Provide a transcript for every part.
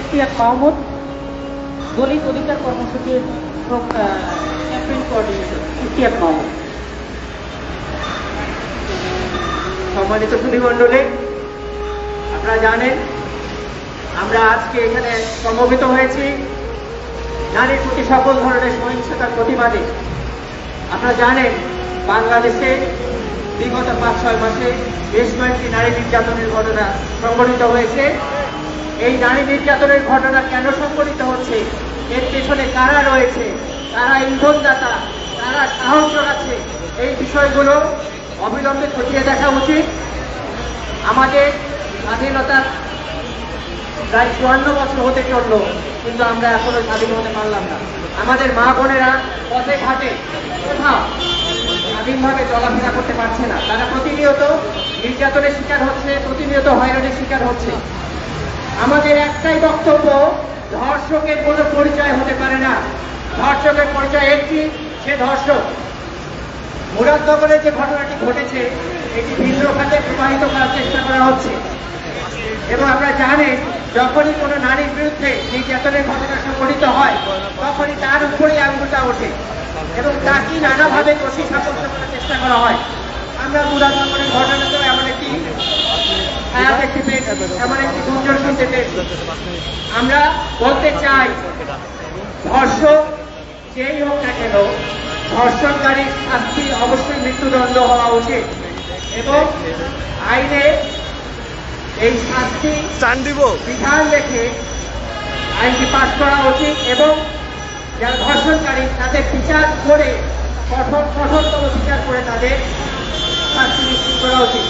ইফতিয়াক মাহমুদ দলিত অধিকার কর্মসূচির campaign coordinator ইফতিয়াক Mahmud সম্মানিত সুধীমণ্ডলী, আপনারা জানেন, আমরা আজকে এখানে সমবেত হয়েছি। নারীর প্রতি সকল ধরনের সহিংসতার প্রতিবাদে। আপনারা জানেন, বাংলাদেশে বিগত পাঁচ ছয় মাসে বেশ কয়েকটি নারী নির্যাতনের ঘটনা সংঘটিত হয়েছে। এই নারী নির্যাতনের ঘটনা কেন সংঘটিত হচ্ছে? এর পেছনে কারা রয়েছে? কারা ইন্ধনদাতা? কারা সাহস যোগাচ্ছে এই বিষয়গুলো অবিলম্বে খতিয়ে দেখা উচিত। আমাদের স্বাধীনতার প্রায় চুয়ান্ন বছর হতে চলল, কিন্তু আমরা এখনও স্বাধীন হতে পারলাম না। আমাদের মা বোনেরা পথে ঘাটে কোথাও স্বাধীনভাবে চলাফেরা করতে পারছে না। তারা প্রতিনিয়ত নির্যাতনের শিকার হচ্ছে, প্রতিনিয়ত হয়রানির শিকার হচ্ছে। আমাদের একটাই বক্তব্য, ধর্ষকের কোনো পরিচয় হতে পারে না। ধর্ষকের পরিচয় একটি, সে ধর্ষক। মুরাদনগরে যে ঘটনাটি ঘটেছে, এটি ভিন্ন খাতে প্রবাহিত করার চেষ্টা করা হচ্ছে। এবং আপনারা জানেন, যখনই কোনো নারীর বিরুদ্ধে নির্যাতনের ঘটনা সংঘটিত হয়, তখনই তার উপরেই আঙ্গুলটা ওঠে এবং তাকে নানাভাবে দোষী সাব্যস্ত করার চেষ্টা করা হয়। আমরা মুরাদনগরের ঘটনাতেও এমন একটি ছায়া দেখতে পেয়েছি এমন একটি গুঞ্জন শুনতে পেয়েছি। আমরা বলতে চাই ধর্ষক যেই হোক না কেন ধর্ষণকারীর শাস্তি অবশ্যই মৃত্যুদণ্ড হওয়া উচিত। এবং আইনে এই শাস্তি চান দিব। বিধান রেখে আইনটি পাশ করা উচিত এবং যারা ধর্ষণকারী তাদের বিচার করে কঠোর কঠোরতম বিচার করে তাদের শাস্তি নিশ্চিত করা উচিত।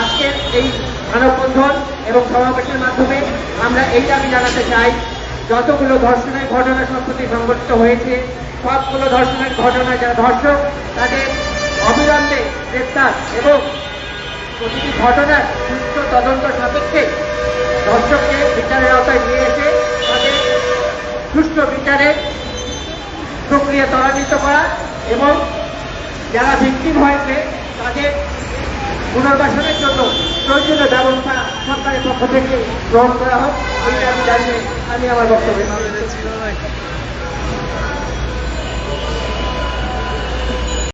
আজকের এই মানববন্ধন এবং সমাবেশের মাধ্যমে আমরা এই দাবি জানাতে চাই, যতগুলো ধর্ষণের ঘটনা সম্প্রতি সংঘটিত হয়েছে, সবগুলো ধর্ষণের ঘটনা যারা ধর্ষক, তাদের অবিলম্বে গ্রেপ্তার এবং প্রতিটি ঘটনার সুস্থ তদন্ত সাপেক্ষে ধর্ষককে বিচারের আওতায় নিয়ে এসে তাদের সুষ্ঠু বিচারে প্রক্রিয়া ত্বরান্বিত করা এবং যারা ভিক্টিম হয়েছে, তাদের পুনর্বাসনের জন্য প্রয়োজনীয় ব্যবস্থা সরকারের পক্ষ থেকে গ্রহণ করা হোক আমি জানিয়ে আমি আমার বক্তব্য।